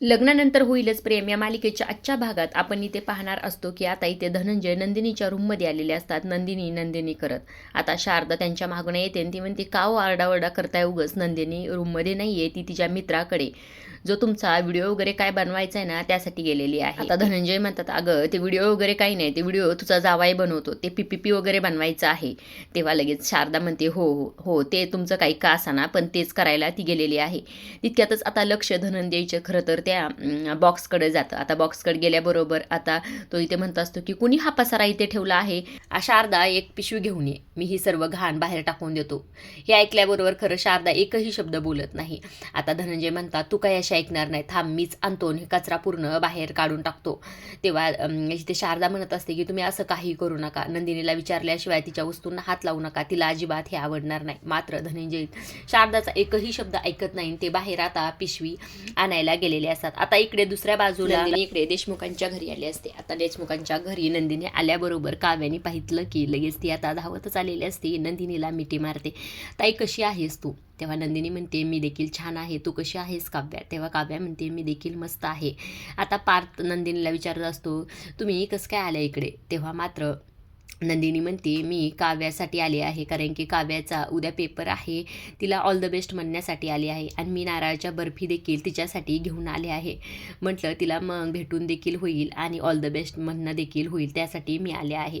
लग्नानंतर होईलच प्रेम. या मालिकेच्या आजच्या भागात आपण इथे पाहणार असतो की आता इथे धनंजय नंदिनीच्या रूममध्ये आलेले असतात. नंदिनी नंदिनी करत. आता शारदा त्यांच्या मागण्या येते आणि ती म्हणते का ओ आरडाओरडा करताय उगस नंदिनी रूममध्ये नाही आहे ती तिच्या मित्राकडे. जो तुमचा व्हिडिओ वगैरे काय बनवायचा आहे ना त्यासाठी गेलेली आहे. आता धनंजय म्हणतात अगं ते व्हिडिओ वगैरे काही नाही ते व्हिडिओ तुझा जावाई बनवतो ते पी पी पी वगैरे बनवायचं आहे. तेव्हा लगेच शारदा म्हणते हो हो हो ते तुमचं काही का असाना पण तेच करायला ती गेलेली आहे. तितक्यातच आता लक्ष धनंजयचं खरं तर त्या बॉक्सकडे जातं. आता बॉक्सकडे गेल्याबरोबर आता तो इथे म्हणत असतो की कुणी हा पसारा इथे ठेवला आहे? आ, शारदा एक पिशवी घेऊन ये. मी ही सर्व घाण बाहेर टाकून देतो. हे ऐकल्याबरोबर खरं शारदा एकही शब्द बोलत नाही. आता धनंजय म्हणतात तू काय अशी ऐकणार नाही थांब मीच आणतो आणि हे कचरा पूर्ण बाहेर काढून टाकतो. तेव्हा इथे शारदा म्हणत असते की तुम्ही असं काही करू नका. नंदिनीला विचारल्याशिवाय तिच्या वस्तूंना हात लावू नका. तिला अजिबात हे आवडणार नाही. मात्र धनंजय शारदाचा एकही शब्द ऐकत नाही ते बाहेर आता पिशवी आणायला गेलेले असतात. आता इकडे दुसऱ्या बाजूला इकडे देशमुखांच्या घरी आले असते. आता देशमुखांच्या घरी नंदिनी आल्याबरोबर काव्याने पाहितलं की लगेच ती आता धावतच आलेली असते. नंदिनीला मिठी मारते. ताई कशी आहेस तू? तेव्हा नंदिनी म्हणते मी देखील छान आहे तू कशी आहेस काव्या? तेव्हा काव्या म्हणते मी देखील मस्त आहे. आता पार्थ नंदिनीला विचारत असतो तुम्ही कसं काय आल्या इकडे? तेव्हा मात्र नंदिनी म्हणते मी काव्यासाठी आले आहे कारण की काव्याचा उद्या पेपर आहे. तिला ऑल द बेस्ट म्हणण्यासाठी आले आहे आणि मी नारळाच्या बर्फी देखील तिच्यासाठी घेऊन आले आहे. म्हटलं तिला मग भेटून देखील होईल आणि ऑल द बेस्ट म्हणणं देखील होईल त्यासाठी मी आले आहे.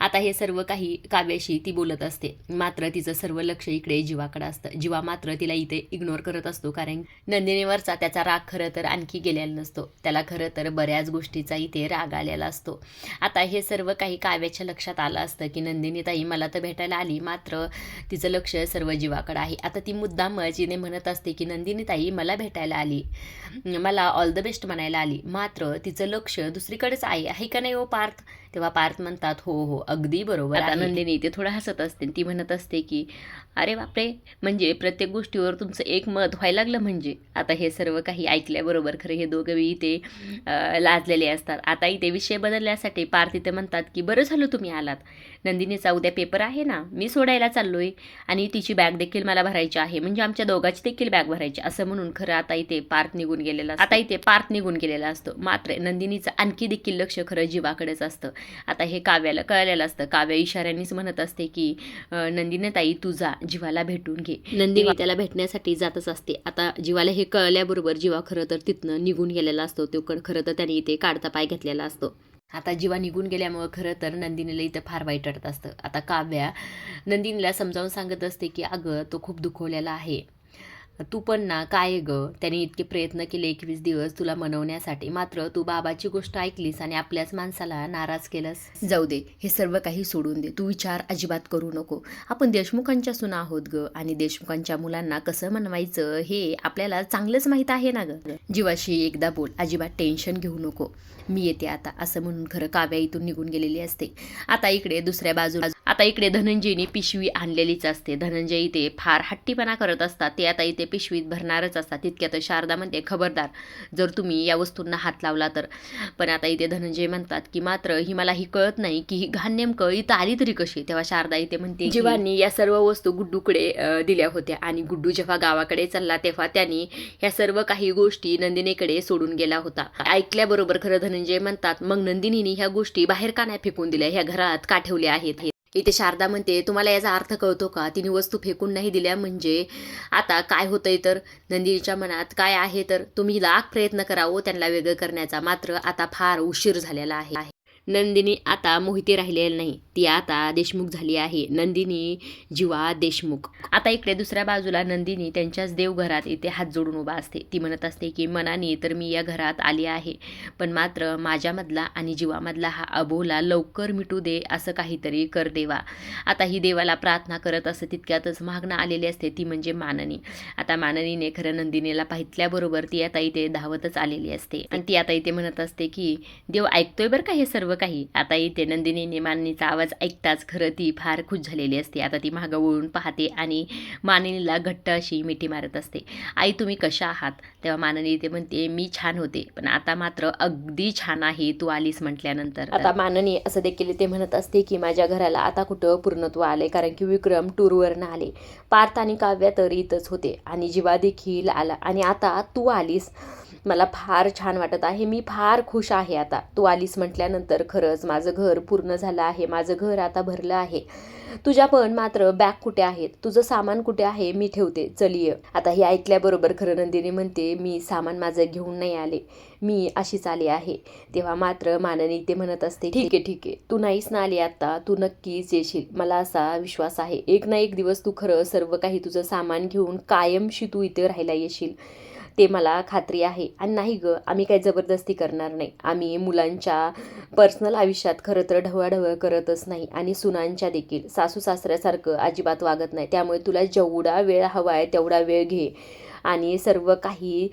आता हे सर्व काही काव्याशी ती बोलत असते. मात्र तिचं सर्व लक्ष इकडे जीवाकडे असतं. जीवा मात्र तिला इथे इग्नोर करत असतो कारण नंदिनीवरचा त्याचा राग खरं तर आणखी गेलेला नसतो. त्याला खरं तर बऱ्याच गोष्टीचा इथे राग आलेला असतो. आता हे सर्व काही काव्याच्या लक्षात आलं असतं की नंदिनी ताई मला तर भेटायला आली मात्र तिचं लक्ष सर्व जीवाकडं आहे. आता ती मुद्दाम जिने म्हणत असते की नंदिनी ताई मला भेटायला आली. मला ऑल द बेस्ट म्हणायला आली. मात्र तिचं लक्ष दुसरीकडेच आहे. आहे का नाही हो पार्थ? तेव्हा पार्थ म्हणतात हो हो अगदी बरोबर आता नंदिनी ते थोडं हसत असते. ती म्हणत असते की अरे बापरे म्हणजे प्रत्येक गोष्टीवर तुमचं एक मत व्हायला लागलं म्हणजे? आता हे सर्व काही ऐकल्याबरोबर खरं हे दोघं इथे लाजलेले असतात. आता इथे विषय बदलण्यासाठी पार्थ इथे म्हणतात की बरं झालं तुम्ही आलात. नंदिनीचा उद्या पेपर आहे ना मी सोडायला चाललोय आणि तिची बॅग देखील मला भरायची आहे. म्हणजे आमच्या दोघांची देखील बॅग भरायची. असं म्हणून खरं आता इथे पार्थ निघून गेलेला. आता इथे पार्थ निघून गेलेला असतो. मात्र नंदिनीचं आणखी देखील लक्ष खरं जीवाकडेच असतं. आता हे काव्याला कळलेलं असतं. काव्या इशाऱ्यांनीच म्हणत असते की नंदिनी ताई तू जा जीवाला भेटून घे. नंदिनी त्याला भेटण्यासाठी जातच असते. आता जीवाला हे कळल्याबरोबर जीवा खरं तर तिथनं निघून गेलेला असतो. तो खरं तर त्याने इथे काढता पाय घेतलेला असतो. आता जीवा निघून गेल्यामुळं खरं तर नंदिनीला इथं फार वाईट वाटत असतं. आता काव्या नंदिनीला समजावून सांगत असते की अगं तो खूप दुखवलेला आहे. तू पण ना काय ग? त्याने इतके प्रयत्न केले एकवीस दिवस तुला मनवण्यासाठी. मात्र तू बाबाची गोष्ट ऐकलीस आणि आपल्याच माणसाला नाराज केलंस. जाऊ दे हे सर्व काही सोडून दे. तू विचार अजिबात करू नको. आपण देशमुखांच्या सुना आहोत ग आणि देशमुखांच्या मुलांना कसं मनवायचं हे आपल्याला चांगलंच माहीत आहे ना ग. जीवाशी एकदा बोल अजिबात टेन्शन घेऊ नको. मी येते आता असं म्हणून खरं काव्या इथून निघून गेलेली असते. आता इकडे दुसऱ्या बाजूला आता इकडे धनंजयने पिशवी आणलेलीच असते. धनंजय इथे फार हट्टीपणा करत असतात. ते आता इथे पिशवीत भरणारच असतात. तितक्यात शारदा म्हणते खबरदार जर तुम्ही या वस्तूंना हात लावला तर. पण आता इथे धनंजय म्हणतात की मात्र ही मला ही कळत नाही की ही घाण नेमकं इथं आली तरी कशी? तेव्हा शारदा इथे म्हणते जीवांनी या सर्व वस्तू गुड्डूकडे दिल्या होत्या. आणि गुड्डू जेव्हा गावाकडे चालला तेव्हा त्यांनी ह्या सर्व काही गोष्टी नंदिनीकडे सोडून गेला होता. ऐकल्याबरोबर खरं धनंजय म्हणतात मग नंदिनीने ह्या गोष्टी बाहेर का नाही फेकून दिल्या? ह्या घरात का ठेवल्या आहेत? इथे शारदा म्हणते तुम्हाला याचा अर्थ कळतो का? तिने वस्तू फेकून नाही दिल्या म्हणजे आता काय होतंय तर? नंदिनीच्या मनात काय आहे तर? तुम्ही लाख प्रयत्न करावं त्यांना वेगळं करण्याचा. मात्र आता फार उशीर झालेला आहे. नंदिनी आता मोहिते राहिलेली नाही. ती आता देशमुख झाली आहे. नंदिनी जीवा देशमुख. आता इकडे दुसऱ्या बाजूला नंदिनी त्यांच्याच देवघरात इथे हात जोडून उभा असते. ती म्हणत असते की मनाने तर मी या घरात आली आहे. पण मात्र माझ्यामधला आणि जीवामधला हा अबोला लवकर मिटू दे असं काहीतरी कर देवा. आता ही देवाला प्रार्थना करत असं तितक्यातच मागणं आलेली असते. ती म्हणजे माननी. आता माननीने खरं नंदिनीला पाहितल्याबरोबर ती आता इथे धावतच आलेली असते. आणि ती आता इथे म्हणत असते की देव ऐकतोय बरं का हे सर्व? काही. आता इथे नंदिनीने माननीचा आवाज ऐकताच खरं ती फार खुश झालेली असते. आता ती मागं वळून पाहते आणि माननीला घट्ट अशी मिठी मारत असते. आई तुम्ही कशा आहात? तेव्हा माननी ते म्हणते मी छान होते पण आता मात्र अगदी छान आहे तू आलीस म्हटल्यानंतर. आता माननी असं देखील ते म्हणत असते की माझ्या घराला आता कुठं पूर्णत्व आले कारण की विक्रम टूरवरनं आले. पार्थ आणि काव्या तर इथंच होते आणि जीवा देखील आला आणि आता तू आलीस. मला फार छान वाटत आहे. मी फार खुश आहे आता. तू आलीस म्हटल्यानंतर खरंच माझं घर पूर्ण झालं आहे. माझं घर आता भरलं आहे. तुझ्या पण मात्र बॅग कुठे आहेत? तुझं सामान कुठे आहे? मी ठेवते. चल ये आता हे ऐकल्याबरोबर खरं नंदिनी म्हणते मी सामान माझं घेऊन नाही आले. मी अशीच आली आहे. तेव्हा मात्र माननी ते म्हणत असते ठीक आहे ठीक आहे. तू नाहीच ना आली आता तू नक्कीच येशील. मला असा विश्वास आहे. एक ना एक दिवस तू खरं सर्व काही तुझं सामान घेऊन कायमशी तू इथे राहायला येशील. ते मला खात्री आहे. आणि नाही ग आम्ही काही जबरदस्ती करणार नाही. आम्ही मुलांच्या पर्सनल आयुष्यात खरं तर ढवळाढवळ करतच नाही. आणि सुनांच्या देखील. सासू सासऱ्यासारखं अजिबात वागत नाही. त्यामुळे तुला जेवढा वेळ हवा आहे तेवढा वेळ घे. आणि सर्व काही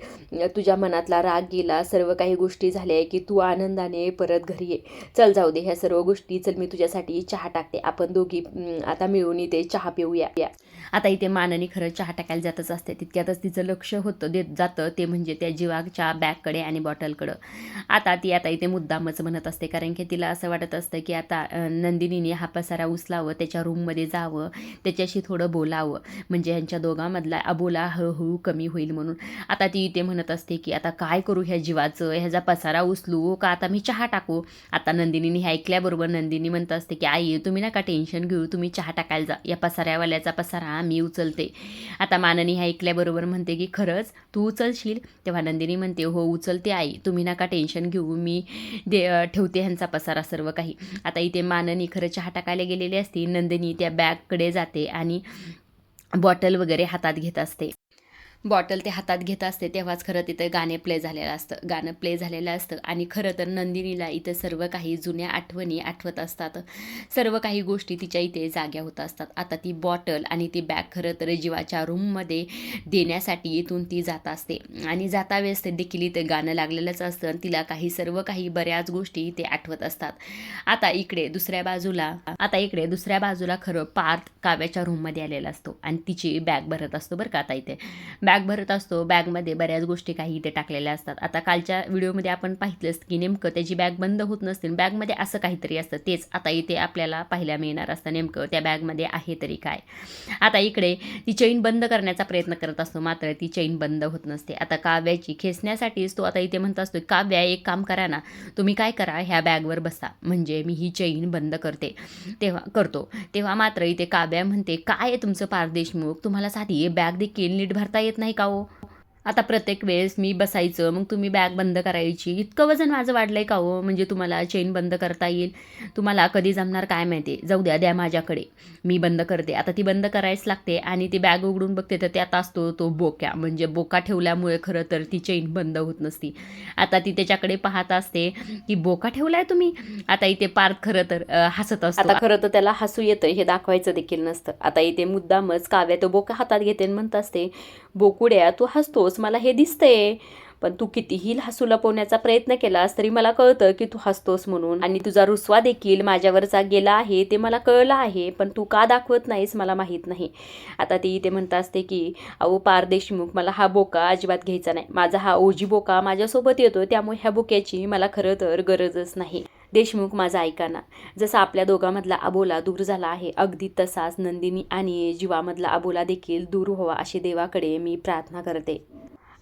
तुझ्या मनातला राग गेला सर्व काही गोष्टी झाल्या आहे की तू आनंदाने परत घरी ये. चल जाऊ दे ह्या सर्व गोष्टी चल मी तुझ्यासाठी चहा टाकते. आपण दोघी आता मिळून इथे चहा पिऊया. या. आता इथे माननी खरं चहा टाकायला जातच असते. तितक्यातच तिचं लक्ष होतं देत जातं. ते म्हणजे त्या जीवाच्या बॅगकडे आणि बॉटलकडं. आता ती आता इथे मुद्दामच म्हणत असते. कारण की तिला असं वाटत असतं की आता नंदिनीने हा पसारा उचलावं त्याच्या रूममध्ये जावं त्याच्याशी थोडं बोलावं. म्हणजे ह्यांच्या दोघांमधला अबोला हळूहळू कमी होईल म्हणून. आता ती इथे म्हणत असते की आता काय करू ह्या जीवाचं? ह्याचा पसारा उचलू? हो का? आता मी चहा टाकू. आता नंदिनीने हे ऐकल्याबरोबर नंदिनी म्हणत असते की आई तुम्ही नका टेन्शन घेऊ. तुम्ही चहा टाकायला जा. या पसाऱ्यावाल्याचा पसारा मी उचलते. आता माननी हे ऐकल्याबरोबर म्हणते की खरंच? तू उचलशील? तेव्हा नंदिनी म्हणते हो उचलते आई. तुम्ही नका टेन्शन घेऊ. मी दे ठेवते ह्यांचा पसारा सर्व काही. आता इथे माननी खरं चहा टाकायला गेलेली असते. नंदिनी त्या बॅगकडे जाते आणि बॉटल वगैरे हातात घेत असते. बॉटल ते हातात घेत असते तेव्हाच खरं तिथं गाणे प्ले झालेलं असतं. गाणं प्ले झालेलं असतं. आणि खरं तर नंदिनीला इथं सर्व काही जुन्या आठवणी आठवत असतात. सर्व काही गोष्टी तिच्या इथे जाग्या होत असतात. आता ती बॉटल आणि ती बॅग खरं तर जीवाच्या रूममध्ये देण्यासाठी इथून ती जात असते. आणि जाता वेळेस ते देखील इथे गाणं लागलेलंच असतं आणि तिला काही सर्व काही बऱ्याच गोष्टी इथे आठवत असतात. आता इकडे दुसऱ्या बाजूला आता इकडे दुसऱ्या बाजूला खरं पार्थ काव्याच्या रूममध्ये आलेला असतो. आणि तिची बॅग भरत असतो बरं का आता इथे. बॅग बॅग भरत असतो. बॅगमध्ये बऱ्याच गोष्टी काही इथे टाकलेल्या असतात. आता कालच्या व्हिडिओमध्ये आपण पाहितलंच की नेमकं त्याची बॅग बंद होत नसतील बॅगमध्ये असं काहीतरी असतं. तेच आता इथे आपल्याला पाहायला मिळणार असतं नेमकं त्या बॅगमध्ये आहे तरी काय. आता इकडे ती चैन बंद करण्याचा प्रयत्न करत असतो. मात्र ती चैन बंद होत नसते. आता काव्याची खेचण्यासाठीच तो आता इथे म्हणत असतो काव्या एक काम करा ना. तुम्ही काय करा? ह्या बॅगवर बसा. म्हणजे मी ही चैन बंद करते. तेव्हा करतो. तेव्हा मात्र इथे काव्या म्हणते काय आहे तुमचं पारदेशमुख तुम्हाला साधी बॅग देखील नीट भरता येत नाही का हो आता प्रत्येक वेळेस मी बसायचं मग तुम्ही बॅग बंद करायची. इतकं वजन माझं वाढलं आहे का हो? म्हणजे तुम्हाला चेन बंद करता येईल. तुम्हाला कधी जमणार काय माहिती? जाऊ द्या द्या माझ्याकडे. मी बंद करते. आता ती बंद करायच लागते आणि ती बॅग उघडून बघते तर त्यात असतो तो बोक्या. म्हणजे बोका ठेवल्यामुळे खरं तर ती चेन बंद होत नसती. आता ती त्याच्याकडे पाहत असते की बोका ठेवलाय तुम्ही? आता इथे पार्थ खरं तर हसत असतो. आता खरं तर त्याला हसू येतं हे दाखवायचं देखील नसतं. आता इथे मुद्दामच काव्या तो बोका हातात घेते आणि म्हणत असते बोकुड्या तू हसतोस? मला हे दिसतंय. पण तू कितीही हसू लपवण्याचा प्रयत्न केलास तरी मला कळतं की तू हसतोस म्हणून. आणि तुझा रुसवा देखील माझ्यावरचा गेला आहे ते मला कळलं आहे पण तू का दाखवत नाहीस मला माहीत नाही. आता ती इथे म्हणत असते की अहो पार देशमुख मला हा बोका अजिबात घ्यायचा नाही. माझा हा ओजी बोका माझ्यासोबत येतो त्यामुळे ह्या बोक्याची मला खरं तर गरजच नाही. देशमुख माझा ऐकाना जसा आपल्या दोघांमधला अबोला दूर झाला आहे अगदी तसाच नंदिनी आणि जीवामधला अबोला देखील दूर व्हावा अशी देवाकडे मी प्रार्थना करते.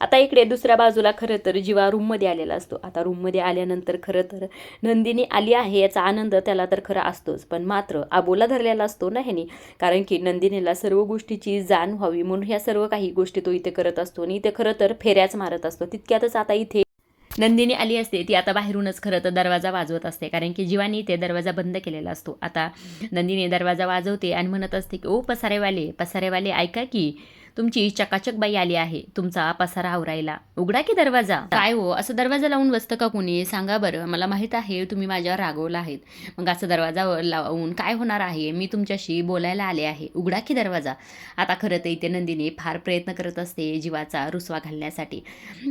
आता इकडे दुसऱ्या बाजूला खरं तर जीवा रूममध्ये आलेला असतो. आता रूममध्ये आल्यानंतर खरं तर नंदिनी आली आहे याचा आनंद त्याला तर खरा असतोच. पण मात्र आबोला धरलेला असतो ना ह्यानी. कारण की नंदिनीला सर्व गोष्टीची जाण व्हावी म्हणून ह्या सर्व काही गोष्टी तो इथे करत असतो आणि इथे खरं तर फेऱ्याच मारत असतो. तितक्यातच आता इथे नंदिनी आली असते ती आता बाहेरूनच खरं तर दरवाजा वाजवत असते. कारण की जीवानी ते दरवाजा बंद केलेला असतो. आता नंदिनी दरवाजा वाजवते आणि म्हणत असते की ओ पसारेवाले पसारेवाले ऐका की तुमची चकाचक बाई आली आहे. तुमचा पसारा आवरायला. उघडा की दरवाजा? काय हो? असं दरवाजा लावून बसतं का कोणी? सांगा बरं. मला माहीत आहे तुम्ही माझ्यावर रागवला आहेत. मग असं दरवाजा लावून काय होणार आहे? मी तुमच्याशी बोलायला आले आहे. उघडा की दरवाजा? आता खरं तर इथे नंदिनी फार प्रयत्न करत असते जीवाचा रुसवा घालण्यासाठी.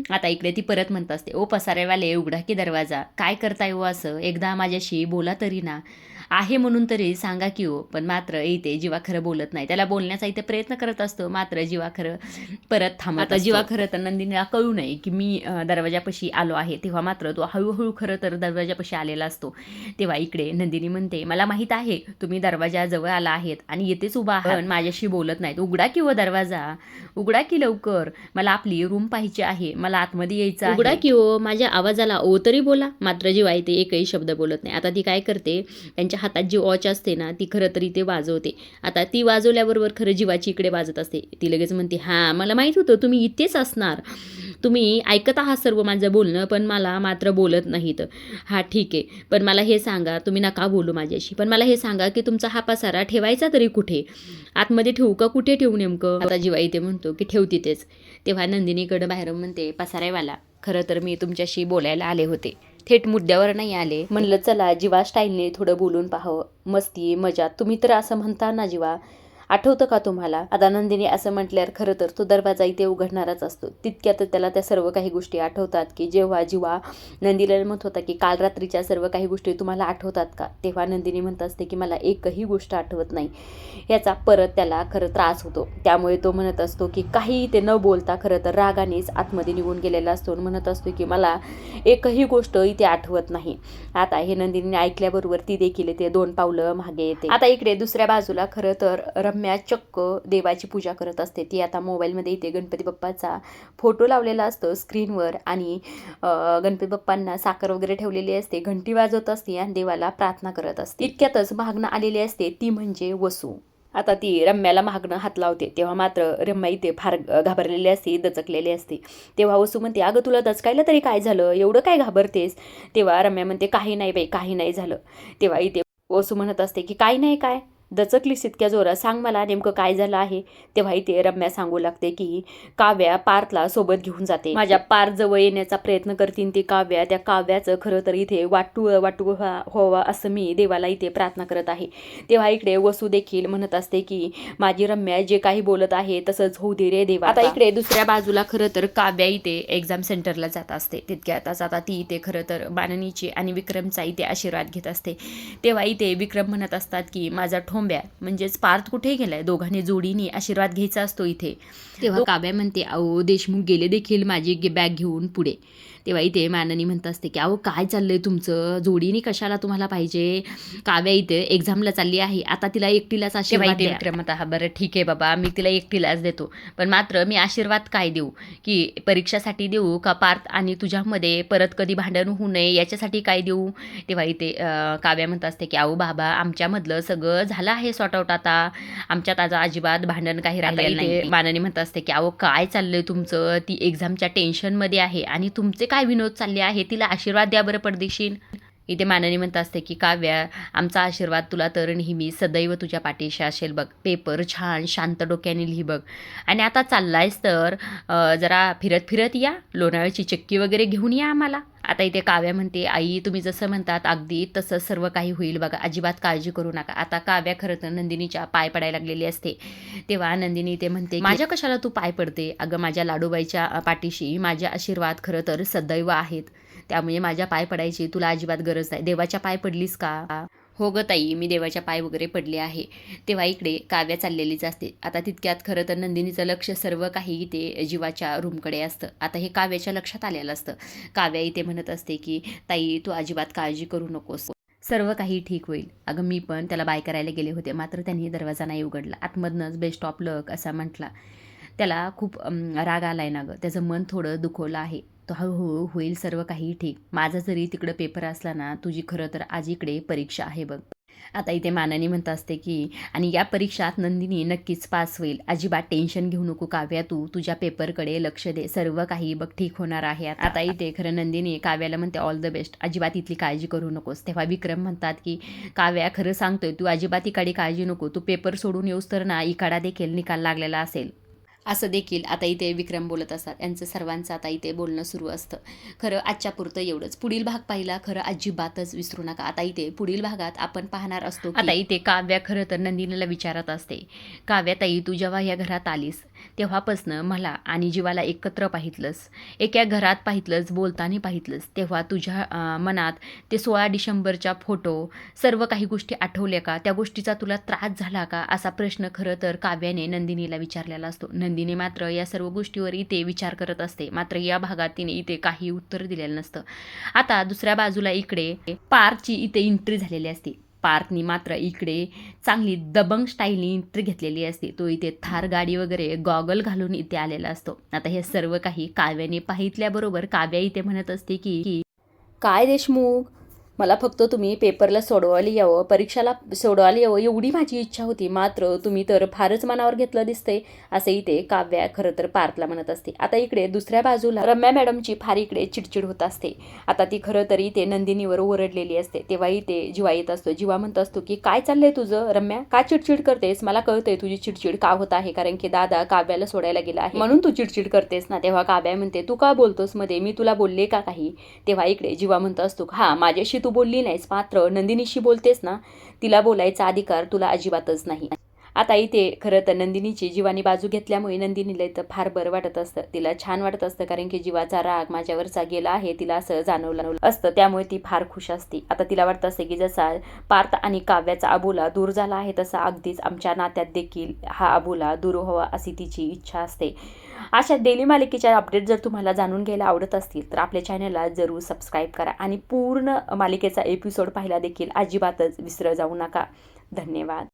आता इकडे ती परत म्हणत असते ओ पसारेवाले उघडा की दरवाजा. काय करताय हो असं? एकदा माझ्याशी बोला तरी ना. आहे म्हणून तरी सांगा की हो पण मात्र इथे जीवा खरं बोलत नाही. त्याला बोलण्याचा इथे प्रयत्न करत असतो. मात्र जीवा खरं परत थांबत आता जीवा खरं तर नंदिनीला कळू नये की मी दरवाजापाशी आलो आहे तेव्हा मात्र तो हळूहळू खरं तर दरवाजापाशी आलेला असतो. तेव्हा इकडे नंदिनी म्हणते मला माहीत आहे तुम्ही दरवाजाजवळ आला आहेत आणि येतेच उभा आहात. पण माझ्याशी बोलत नाहीत. उघडा की हो दरवाजा. उघडा की लवकर. मला आपली रूम पाहिजे आहे. मला आतमध्ये यायचं. उघडा की हो माझ्या आवाजाला ओ तरी बोला. मात्र जीवा इथे एकही शब्द बोलत नाही. आता ती काय करते त्यांच्या हातात जी वॉच असते ना ती खरं तरी ते वाजवते. आता ती वाजवल्याबरोबर खरं जीवाची इकडे वाजत असते. ती लगेच म्हणते हां मला माहीत होतं तुम्ही इथेच असणार. तुम्ही ऐकत आहात सर्व माझं बोलणं पण मला मात्र बोलत नाहीत. हां ठीक आहे. पण मला हे सांगा तुम्ही नका बोलू माझ्याशी. पण मला हे सांगा की तुमचा हा पसारा ठेवायचा तरी कुठे? आतमध्ये ठेवू का? कुठे ठेवू नेमकं? आता जीवा इथे म्हणतो की ठेव तिथेच तेव्हा नंदिनीकडं बाहेर म्हणते पसारेवाला खरं तर मी तुमच्याशी बोलायला आले होते. थेट मुद्द्यावर नाही आले. म्हणलं चला जीवा स्टाईलने थोडं बोलून पाहावं. मस्ती मजा तुम्ही तर असं म्हणता ना जीवा. आठवतं का तुम्हाला? आता नंदिनी असं म्हटल्यावर खरं तर तो दरवाजा इथे उघडणाराच असतो. तितक्यात त्याला त्या सर्व काही गोष्टी आठवतात की जेव्हा जीवा नंदीला म्हणत होता की काल रात्रीच्या सर्व काही गोष्टी तुम्हाला आठवतात का? तेव्हा नंदिनी म्हणत असते की मला एकही गोष्ट आठवत नाही. याचा परत त्याला खरं त्रास होतो. त्यामुळे तो म्हणत असतो की काही ते न बोलता खरं तर रागानेच आतमध्ये निघून गेलेला असतो आणि म्हणत असतो की मला एकही गोष्ट इथे आठवत नाही. आता हे नंदिनीने ऐकल्याबरोबर ती देखील ते दोन पावलं मागे येते. आता इकडे दुसऱ्या बाजूला खरं तर रम्या चक्क देवाची पूजा करत असते. ती आता मोबाईलमध्ये इथे गणपती बाप्पाचा फोटो लावलेला असतो स्क्रीनवर आणि गणपती बाप्पांना साखर वगैरे ठेवलेली असते. घंटी वाजवत असते आणि देवाला प्रार्थना करत असते. इतक्यातच मागणं आलेली असते ती म्हणजे वसू. आता ती रम्याला मागणं हात लावते. तेव्हा मात्र रम्या इथे फार घाबरलेली असते दचकलेली असते. तेव्हा वसू म्हणते अगं तुला दचकायला तरी काय झालं? एवढं काय घाबरतेस? तेव्हा रम्या म्हणते काही नाही बाई काही नाही झालं. तेव्हा इथे वसू म्हणत असते की काही नाही काय? दचकलीस इतक्या जोरात. सांग मला नेमकं काय झालं आहे? तेव्हा इथे रम्या सांगू लागते की काव्या पार्थला सोबत घेऊन जाते. माझ्या पार जवळ येण्याचा प्रयत्न करतील ती काव्या. त्या काव्याचं खरं तर इथे वाटू वाटू व्हावा असं मी देवाला इथे प्रार्थना करत आहे. तेव्हा इकडे वसू देखील म्हणत असते की माझी रम्या जे काही बोलत आहे तसंच होऊ दे रे देवा. आता इकडे दुसऱ्या बाजूला खरं तर काव्या इथे एक्झाम सेंटरला जात असते. तितक्यातच आता ती इथे खरं तर माननीची आणि विक्रमचा इथे आशीर्वाद घेत असते. तेव्हा इथे विक्रम म्हणत असतात की माझा ठो ठोंब्या म्हणजेच पार्थ कुठे गेलाय दोघांनी जोडीने आशीर्वाद घ्यायचा असतो इथे. तेव्हा काव्या म्हणते अहो देशमुख गेले देखील माझी बॅग घेऊन पुढे. तेव्हा इथे माननी म्हणत असते की अहो काय चाललंय तुमचं? जोडीने कशाला तुम्हाला पाहिजे? काव्या इथे एक्झामला चालली आहे. आता तिला एकटीलाच आशीर्वाद द्या. विक्रम आता हा बरं ठीक आहे बाबा मी तिला एकटीलाच देतो. पण मात्र मी आशीर्वाद काय देऊ? की परीक्षासाठी देऊ का पार्थ आणि तुझ्यामध्ये परत कधी भांडण होऊ नये याच्यासाठी काय देऊ? तेव्हा इथे काव्या म्हणत असते की अहो बाबा आमच्यामधलं सगळं झालं आहे सॉर्ट आउट आता. आमच्यात आज अजिबात भांडण काही राहिलेलं नाही. मानाने म्हणत असते की अहो काय चाललंय तुमचं? ती एक्झामच्या टेन्शनमध्ये आहे आणि तुमचे काय विनोद चालले आहे? तिला आशीर्वाद द्या बरं परदेशीन. इथे माननी म्हणत असते की काव्या आमचा आशीर्वाद तुला तर नेहमी सदैव तुझ्या पाठीशी असेल बघ. पेपर छान शांत डोक्याने लिही बघ. आणि आता चाललायस तर जरा फिरत फिरत या. लोणावळ्याची चक्की वगैरे घेऊन या आम्हाला. आता इथे काव्या म्हणते आई तुम्ही जसं म्हणतात अगदी तसं सर्व काही होईल बघा. अजिबात काळजी करू नका. आता काव्या खरं तर नंदिनीच्या पाय पडायला लागलेली असते. तेव्हा नंदिनी ते म्हणते माझ्या कशाला तू पाय पडते? अगं माझ्या लाडूबाईच्या पाठीशी माझे आशीर्वाद खरं तर सदैव आहेत. त्यामुळे माझ्या पाय पडायची तुला अजिबात गरज नाही. देवाच्या पाय पडलीस का? हो ग ताई मी देवाच्या पाय वगैरे पडले आहे. तेव्हा इकडे काव्या चाललेलीच असते. आता तितक्यात खरं तर नंदिनीचं लक्ष सर्व काही इथे जीवाच्या रूमकडे असतं. आता हे काव्याच्या लक्षात आलेलं असतं. काव्या इथे म्हणत असते की ताई तू अजिबात काळजी करू नकोस. सर्व काही ठीक होईल. अगं मी पण त्याला बाय करायला गेले होते. मात्र त्यांनी दरवाजा नाही उघडला. आतमधनंच बेस्ट ऑफ लक असा म्हटला. त्याला खूप राग राग आलाय ना गं. त्याचं मन थोडं दुखवलं आहे. तो हळूहळू होईल सर्व काही ठीक. माझा जरी तिकडं पेपर असला ना तुझी खरं तर आज इकडे परीक्षा आहे बघ. आता इथे मानानी म्हणत असते की आणि या परीक्षात नंदिनी नक्कीच पास होईल. अजिबात टेन्शन घेऊ नको काव्या तू. तुझ्या पेपरकडे लक्ष दे. सर्व काही बघ ठीक होणार आहे आता. आता इथे खरं नंदिनी काव्याला म्हणते ऑल द बेस्ट अजिबात इथली काळजी करू नकोस. तेव्हा विक्रम म्हणतात की काव्या खरं सांगतोय तू अजिबात इकडे काळजी नको. तू पेपर सोडून येऊस तर ना इकाडा देखील निकाल लागलेला असेल. असं देखील आता इथे विक्रम बोलत असतात. यांचं सर्वांचं आता इथे बोलणं सुरू असतं. खरं आजच्या पुरतं एवढंच. पुढील भाग पाहिला खरं अजिबातच विसरू नका. आता इथे पुढील भागात आपण पाहणार असतो आता इथे काव्या खरं तर नंदिनीला विचारत असते. काव्या ताई तू जेव्हा या घरात आलीस तेव्हापासनं मला आणि जीवाला एकत्र पाहितलंस एका घरात पाहितलंस बोलताना पाहितलंस तेव्हा तुझ्या मनात ते सोळा डिसेंबरच्या फोटो सर्व काही गोष्टी आठवल्या का? त्या गोष्टीचा तुला त्रास झाला का? असा प्रश्न खरं तर काव्याने नंदिनीला विचारलेला असतो. नंदिनी मात्र या सर्व गोष्टीवर इथे विचार करत असते. मात्र या भागात तिने इथे काही उत्तर दिलेलं नसतं. आता दुसऱ्या बाजूला इकडे पार्कची इथे एंट्री झालेली असते. पार्कनी मात्र इकडे चांगली दबंग स्टाईलनी एंट्री घेतलेली असते. तो इथे थार गाडी वगैरे गॉगल घालून इथे आलेला असतो. आता हे सर्व काही काव्याने पाहितल्याबरोबर काव्या इथे म्हणत असते की की काय देशमुख? मला फक्त तुम्ही पेपरला सोडवायला यावं परीक्षाला सोडवायला यावं एवढी माझी इच्छा होती. मात्र तुम्ही तर फारच मनावर घेतलं दिसतंय असं इथे काव्या खरं तर पार्थला म्हणत असते. आता इकडे दुसऱ्या बाजूला रम्या मॅडमची फार इकडे चिडचिड होत असते. आता ती खरं तर इथे नंदिनीवर ओरडलेली असते. तेव्हा इथे जिवा येत असतो. जिवा म्हणत असतो की काय चाललंय तुझं रम्या? का चिडचिड करतेस? मला कळतंय तुझी चिडचिड का होत आहे? कारण की दादा काव्याला सोडायला गेला आहे. म्हणून तू चिडचिड करतेस ना? तेव्हा काव्या म्हणते तू का बोलतोस मध्ये? मी तुला बोलले का काही? तेव्हा इकडे जिवा म्हणत असतो हा माझ्याशी तू तू बोलली नाहीस. मात्र नंदिनीशी बोलतेस ना तिला बोलायचा अधिकार तुला अजिबातच नाही. आता इथे खरं तर नंदिनीची जीवानी बाजू घेतल्यामुळे नंदिनीला इथं फार बरं वाटत असतं. तिला छान वाटत असतं कारण की जीवाचा राग माझ्यावरचा गेला आहे तिला असं जाणवलं असतं. त्यामुळे ती फार खुश असते. आता तिला वाटत असते की जसा पार्थ आणि काव्याचा अबोला दूर झाला आहे तसा अगदीच आमच्या नात्यात देखील हा अबोला दूर व्हावा अशी तिची इच्छा असते. अशा डेली मालिकेच्या अपडेट जर तुम्हाला जाणून घ्यायला आवडत असतील तर आपल्या चॅनलला जरूर सबस्क्राईब करा आणि पूर्ण मालिकेचा एपिसोड पाहायला देखील अजिबातच विसरं जाऊ नका. धन्यवाद.